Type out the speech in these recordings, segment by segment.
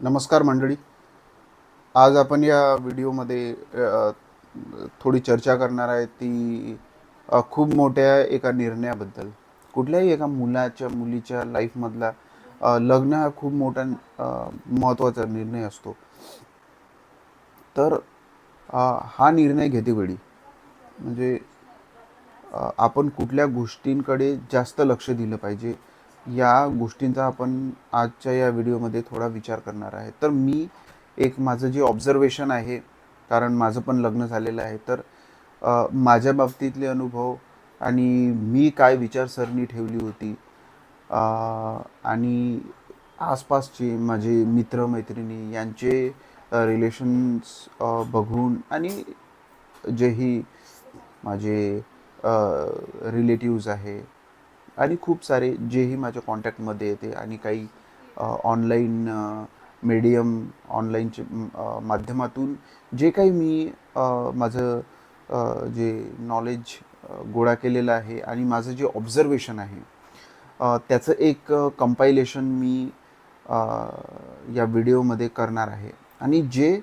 नमस्कार मंडळी. आज आपण या व्हिडिओमध्ये थोडी चर्चा करणार आहे ती खूप मोठ्या एका निर्णयाबद्दल. कुठल्याही एका मुलाच्या मुलीच्या लाईफमधला लग्न हा खूप मोठा महत्त्वाचा निर्णय असतो. तर हा निर्णय घेतेवेळी म्हणजे आपण कुठल्या गोष्टींकडे जास्त लक्ष दिलं पाहिजे या गोष्टींचा आपण आजच्या या व्हिडिओमध्ये थोडा विचार करणार आहे. तर मी एक माझं जे ऑब्झर्वेशन आहे कारण माझं पण लग्न झालेलं आहे तर माझ्या बाबतीतले अनुभव आणि मी काय विचारसरणी ठेवली होती आणि आसपासचे माझे मित्रमैत्रिणी यांचे रिलेशन्स बघून आणि जेही माझे रिलेटिव्ज आहे आणि खूप सारे जेही माझ्या कॉन्टॅक्टमध्ये येते आणि काही ऑनलाईन मीडियम ऑनलाईनचे माध्यमातून जे काही मी माझं जे नॉलेज गोळा केलेलं आहे आणि माझं जे ऑब्झर्वेशन आहे त्याचं एक कंपायलेशन मी या व्हिडिओमध्ये करणार आहे. आणि जे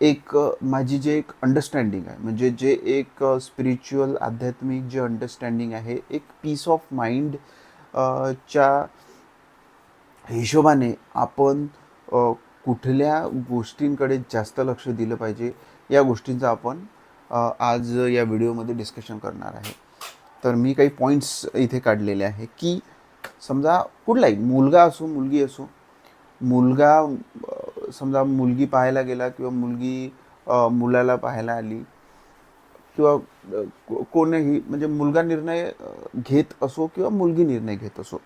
एक माझी जे एक अंडरस्टँडिंग आहे म्हणजे जे एक स्पिरिच्युअल आध्यात्मिक जे अंडरस्टँडिंग आहे एक पीस ऑफ माइंड च्या हिशोबाने आपण कुठल्या गोष्टींकडे जास्त लक्ष दिलं पाहिजे या गोष्टींचा आपण आज या व्हिडिओमध्ये डिस्कशन करणार आहे. तर मी काही पॉईंट्स इथे काढलेले आहे की समजा कुठलाही मुलगा असो मुलगी असो मुलगा समजा मुलगी पाहायला गेला किंवा मुलगी मुलाला पाहायला आली किंवा कोणीही म्हणजे मुलगा निर्णय घेत असो किंवा मुलगी निर्णय घेत असो.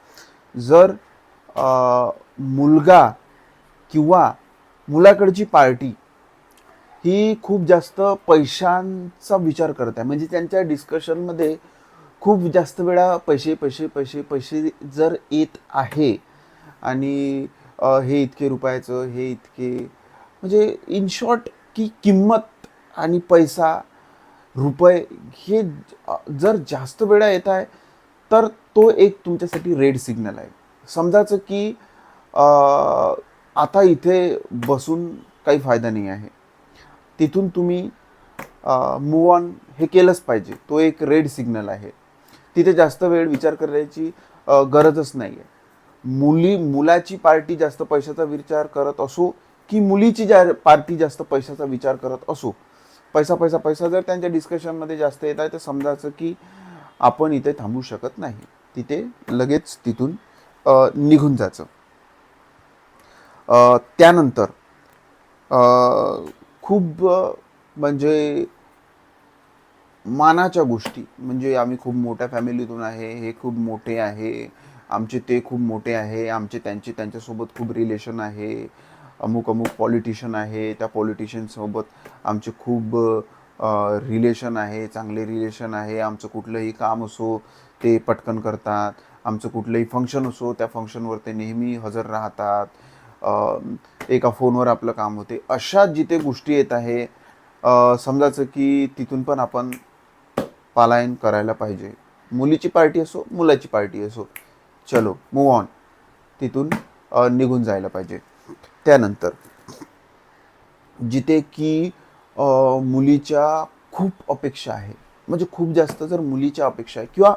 जर मुलगा किंवा मुलाकडची पार्टी ही खूप जास्त पैशांचा विचार करत आहे. म्हणजे त्यांच्या डिस्कशनमध्ये खूप जास्त वेळा पैसे पैसे पैसे पैसे जर येत आहे आणि हे इतके रुपयाचं हे इतके. म्हणजे इन शॉर्ट की किंमत आणि पैसा रुपये हे जर जास्त वेळा येत आहे तर तो एक तुमच्यासाठी रेड सिग्नल आहे. समजायचं की आता इथे बसून काही फायदा नाही आहे. तिथून तुम्ही मूव ऑन हे केलंच पाहिजे. तो एक रेड सिग्नल आहे. तिथे जास्त वेळ विचार करायची गरजच नाही आहे मुली मुलाची पार्टी जास्त पैशाचा विचार करत असो की मुलीची ज्या पार्टी जास्त पैशाचा विचार करत असो. पैसा पैसा पैसा जर त्यांच्या डिस्कशनमध्ये जास्त येत आहे तर समजायचं की आपण इथे थांबू शकत नाही. तिथे लगेच तिथून निघून जायचं. त्यानंतर खूप म्हणजे मानाच्या गोष्टी म्हणजे आम्ही खूप मोठ्या फॅमिलीतून आहे हे खूप मोठे आहे आमचे ते खूप मोठे आहे आमचे त्यांचे त्यांच्यासोबत खूप रिलेशन आहे अमुक अमुक पॉलिटिशियन आहे त्या पॉलिटिशियनसोबत आमचे खूप रिलेशन आहे चांगले रिलेशन आहे आमचं कुठलंही काम असो ते पटकन करतात आमचं कुठलंही फंक्शन असो त्या फंक्शनवर ते नेहमी हजर राहतात एका फोनवर आपलं काम होते. अशा जिथे गोष्टी येत आहे समजायचं की तिथून पण आपण पलायन करायला पाहिजे. मुलीची पार्टी असो मुलाची पार्टी असो. चलो मूव ऑन तिथून निघून जायला पाहिजे. त्यानंतर जिथे की मुलीच्या खूप अपेक्षा आहे. म्हणजे खूप जास्त जर मुलीच्या अपेक्षा आहे किंवा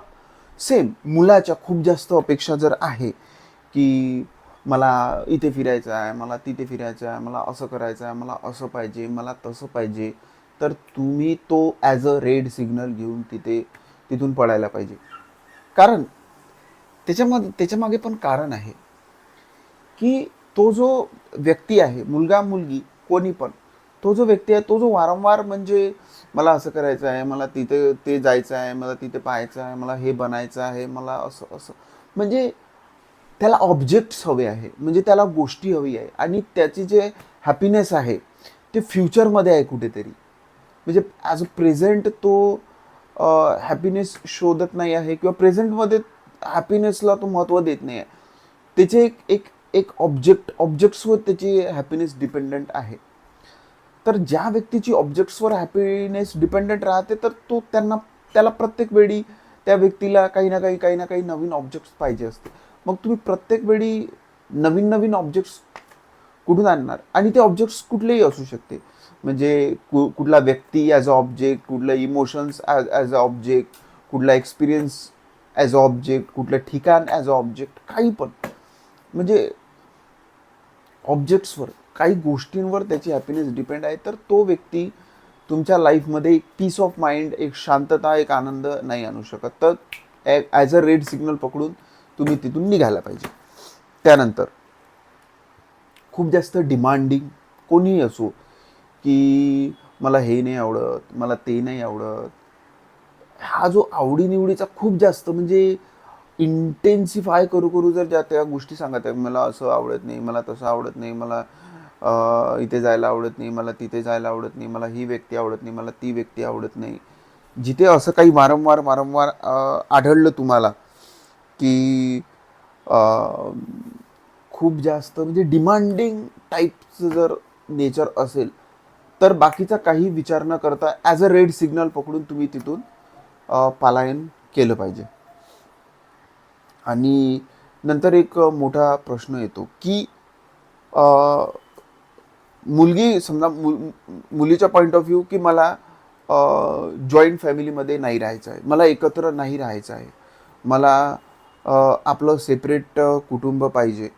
सेम मुलाच्या खूप जास्त अपेक्षा जर आहे की मला इथे फिरायचं आहे मला तिथे फिरायचं आहे मला असं करायचं आहे मला असं पाहिजे मला तसं पाहिजे तर तुम्ही तो ॲज अ रेड सिग्नल घेऊन तिथे तिथून पडायला पाहिजे. कारण त्याच्यामध्ये त्याच्यामागे पण कारण आहे की तो जो व्यक्ती आहे मुलगा मुलगी कोणी पण तो जो व्यक्ती आहे तो जो वारंवार म्हणजे मला असं करायचं आहे मला तिथे ते जायचं आहे मला तिथे पाहायचं आहे मला हे बनायचं आहे मला असं असं. म्हणजे त्याला ऑब्जेक्ट्स हवे आहे म्हणजे त्याला गोष्टी हवी आहे. आणि त्याची जे हॅपीनेस आहे ते फ्युचरमध्ये आहे कुठेतरी. म्हणजे ॲज अ प्रेझेंट तो हॅपीनेस शोधत नाही आहे किंवा प्रेझेंटमध्ये हॅपीनेसला तो महत्त्व देत नाही आहे त्याचे एक एक एक ऑब्जेक्ट ऑब्जेक्ट्सवर त्याची हॅपीनेस डिपेंडंट आहे. तर ज्या व्यक्तीची ऑब्जेक्ट्सवर हॅपीनेस डिपेंडंट राहते तर तो त्यांना त्याला प्रत्येक वेळी त्या व्यक्तीला काही ना काही काही ना काही नवीन ऑब्जेक्ट्स पाहिजे असते. मग तुम्ही प्रत्येक वेळी नवीन नवीन ऑब्जेक्ट्स कुठून आणणार? आणि ते ऑब्जेक्ट्स कुठलेही असू शकते. म्हणजे कु कुठला व्यक्ती ॲज अ ऑब्जेक्ट कुठलं emotions as as a object कुठला एक्सपिरियन्स ॲज अ ऑब्जेक्ट कुठलं ठिकाण ॲज अ ऑब्जेक्ट काही पण. म्हणजे ऑब्जेक्ट्सवर काही गोष्टींवर त्याची हॅपीनेस डिपेंड आहे. तर तो व्यक्ती तुमच्या लाईफमध्ये एक पीस ऑफ माइंड एक शांतता एक आनंद नाही आणू शकत. तर ॲज अ रेड सिग्नल पकडून तुम्ही तिथून निघायला पाहिजे. त्यानंतर खूप जास्त डिमांडिंग कोणीही असो की मला हे नाही आवडत मला ते नाही आवडत हा जो आवडीनिवडीचा खूप जास्त म्हणजे इंटेन्सिफाय करू करू जर ज्या त्या गोष्टी सांगत आहे मला असं आवडत नाही मला तसं आवडत नाही मला इथे जायला आवडत नाही मला तिथे जायला आवडत नाही मला ही व्यक्ती आवडत नाही मला ती व्यक्ती आवडत नाही. जिथे असं काही वारंवार वारंवार आढळलं तुम्हाला की खूप जास्त म्हणजे डिमांडिंग टाईपचं जर नेचर असेल तर बाकीचा काही विचार न करता ॲज अ रेड सिग्नल पकडून तुम्ही तिथून पलायन केलं पाहिजे. आणि नंतर एक मोठा प्रश्न येतो की मुलगी समजा मु मुलीच्या पॉईंट ऑफ व्ह्यू की मला जॉईंट फॅमिलीमध्ये नाही राहायचं आहे मला एकत्र नाही राहायचं आहे मला आपलं सेपरेट कुटुंब पाहिजे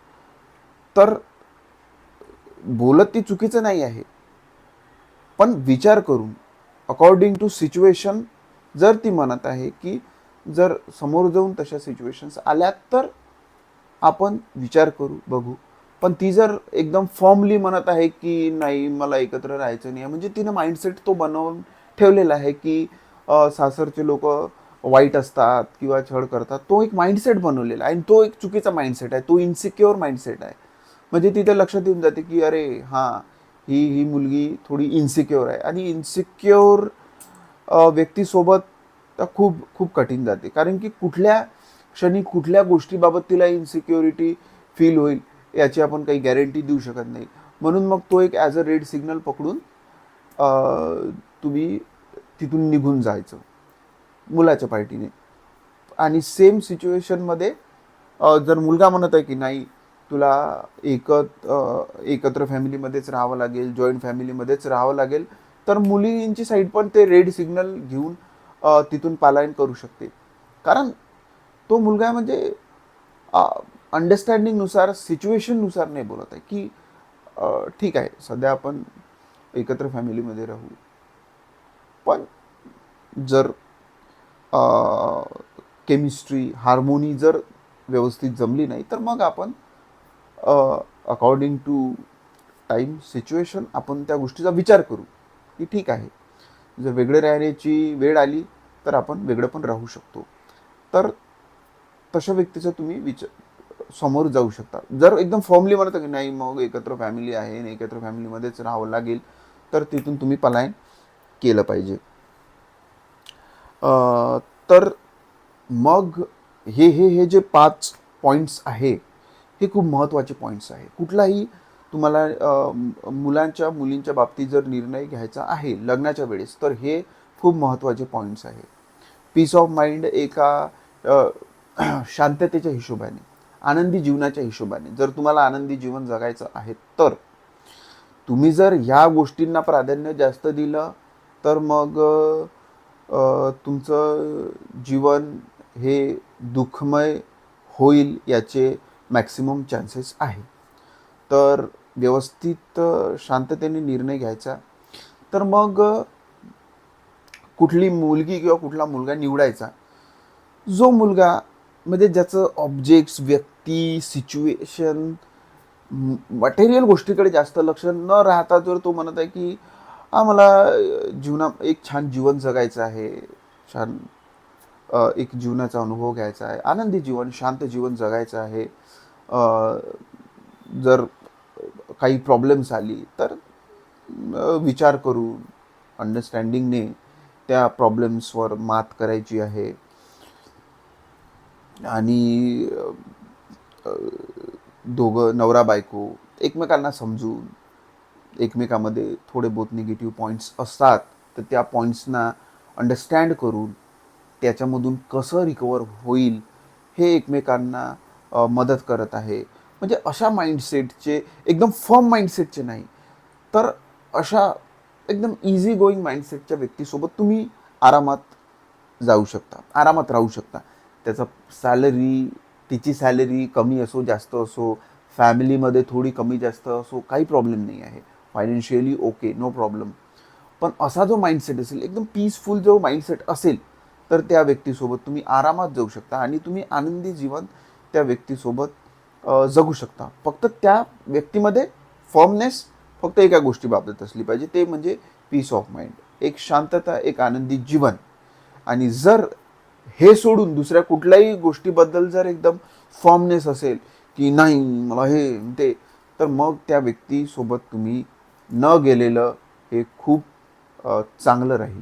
तर बोलत ती चुकीचं नाही आहे. पण विचार करून अकॉर्डिंग टू सिच्युएशन जर ती म्हणत आहे की जर समोर जाऊन तशा सिच्युएशन्स आल्या तर आपण विचार करू बघू. पण ती जर एकदम फॉर्मली म्हणत आहे की नाही मला एकत्र राहायचं नाही आहे म्हणजे तिनं माइंडसेट तो बनवून ठेवलेला आहे की सासरचे लोक वाईट असतात किंवा छळ करतात तो एक माइंडसेट बनवलेला आहे. आणि तो एक चुकीचा माइंडसेट आहे. तो इन्सिक्युअर माइंडसेट आहे. म्हणजे तिथे लक्षात येऊन जाते की अरे हां ही ही मुलगी थोडी इन्सिक्युअर आहे. आणि इन्सिक्युअर व्यक्तीसोबत तर खूप खूप कठीण जाते. कारण की कुठल्या क्षणी कुठल्या गोष्टीबाबत तिला इन्सिक्युरिटी फील होईल याची आपण काही गॅरंटी देऊ शकत नाही. म्हणून मग तो एक ॲज अ रेड सिग्नल पकडून तुम्ही तिथून निघून जायचं मुलाच्या पार्टीने. आणि सेम सिच्युएशनमध्ये जर मुलगा म्हणत आहे की नाही तुला एकत एकत्र फॅमिलीमध्येच राहावं लागेल जॉईंट फॅमिलीमध्येच राहावं लागेल तर मुलींची साईड पण ते रेड सिग्नल घेऊन तिथून पालायन करू शकते. कारण तो मुलगा म्हणजे अंडरस्टँडिंगनुसार सिच्युएशननुसार नाही बोलत आहे की ठीक आहे सध्या आपण एकत्र फॅमिलीमध्ये राहू. पण जर केमिस्ट्री हार्मोनी जर व्यवस्थित जमली नाही तर मग आपण अकॉर्डिंग टू टाईम सिच्युएशन आपण त्या गोष्टीचा विचार करू. की ठीक आहे. जर वेगळे राहण्याची वेळ आली तर आपण वेगळं पण राहू शकतो. तर तशा व्यक्तीचा तुम्ही विचार समोर जाऊ शकता. जर एकदम फॉर्मली म्हणत की नाही मग एकत्र फॅमिली आहे आणि एकत्र फॅमिलीमध्येच राहावं लागेल तर तिथून तुम्ही पलायन केलं पाहिजे. तर मग हे हे हे जे पाच पॉईंट्स आहे हे खूप महत्त्वाचे पॉईंट्स आहे. कुठलाही तुम्हाला मुलांच्या मुलींच्या बाबतीत जर निर्णय घ्यायचा आहे लग्नाच्या वेळेस तर हे खूप महत्त्वाचे पॉईंट्स आहे पीस ऑफ माइंड एका शांततेच्या हिशोबाने आनंदी जीवनाच्या हिशोबाने जर तुम्हाला आनंदी जीवन जगायचं आहे तर. तुम्ही जर ह्या गोष्टींना प्राधान्य जास्त दिलं तर मग तुमचं जीवन हे दुःखमय होईल याचे मॅक्सिमम चान्सेस आहे. तर व्यवस्थित शांततेने निर्णय घ्यायचा. तर मग कुठली मुलगी किंवा कुठला मुलगा निवडायचा? जो मुलगा म्हणजे ज्याचं ऑब्जेक्ट्स व्यक्ती सिच्युएशन मटेरियल गोष्टीकडे जास्त लक्ष न राहता जर तो म्हणत आहे की आम्हाला जीवना एक छान जीवन जगायचं आहे छान एक जीवनाचा अनुभव घ्यायचा आहे आनंदी जीवन शांत जीवन जगायचं आहे जर काही प्रॉब्लेम्स आली तर विचार करून अंडरस्टँडिंगने त्या प्रॉब्लेम्सवर मात करायची आहे. आणि दोघं नवरा बायको एकमेकांना समजून एकमेकामध्ये थोडे बहुत निगेटिव्ह पॉईंट्स असतात तर त्या पॉईंट्सना अंडरस्टँड करून त्याच्यामधून कसं रिकवर होईल हे एकमेकांना मदत करत आहे. म्हणजे अशा माइंडसेटचे एकदम फर्म माइंडसेटचे नाही. तर अशा एकदम इझी गोईंग माइंडसेटच्या व्यक्तीसोबत तुम्ही आरामात जाऊ शकता आरामात राहू शकता. त्याचा सॅलरी तिची सॅलरी कमी असो जास्त असो फॅमिलीमध्ये थोडी कमी जास्त असो काही प्रॉब्लेम नाही आहे. फायनान्शियली ओके नो प्रॉब्लेम पण असा जो माइंडसेट असेल एकदम पीसफुल जो माइंडसेट असेल तर त्या व्यक्तीसोबत तुम्ही आरामात जाऊ शकता आणि तुम्ही आनंदी जीवन त्या व्यक्तीसोबत जगू शकता. फक्त त्या व्यक्तीमध्ये फर्मनेस फक्त एका गोष्टीबाबत असली पाहिजे ते म्हणजे पीस ऑफ माइंड एक शांतता एक आनंदी जीवन. आणि जर हे सोडून दुसऱ्या कुठल्याही गोष्टीबद्दल जर एकदम फॉर्मनेस असेल की नाही मला हे ते तर मग त्या व्यक्तीसोबत तुम्ही न गेलेलं हे खूप चांगलं राहील.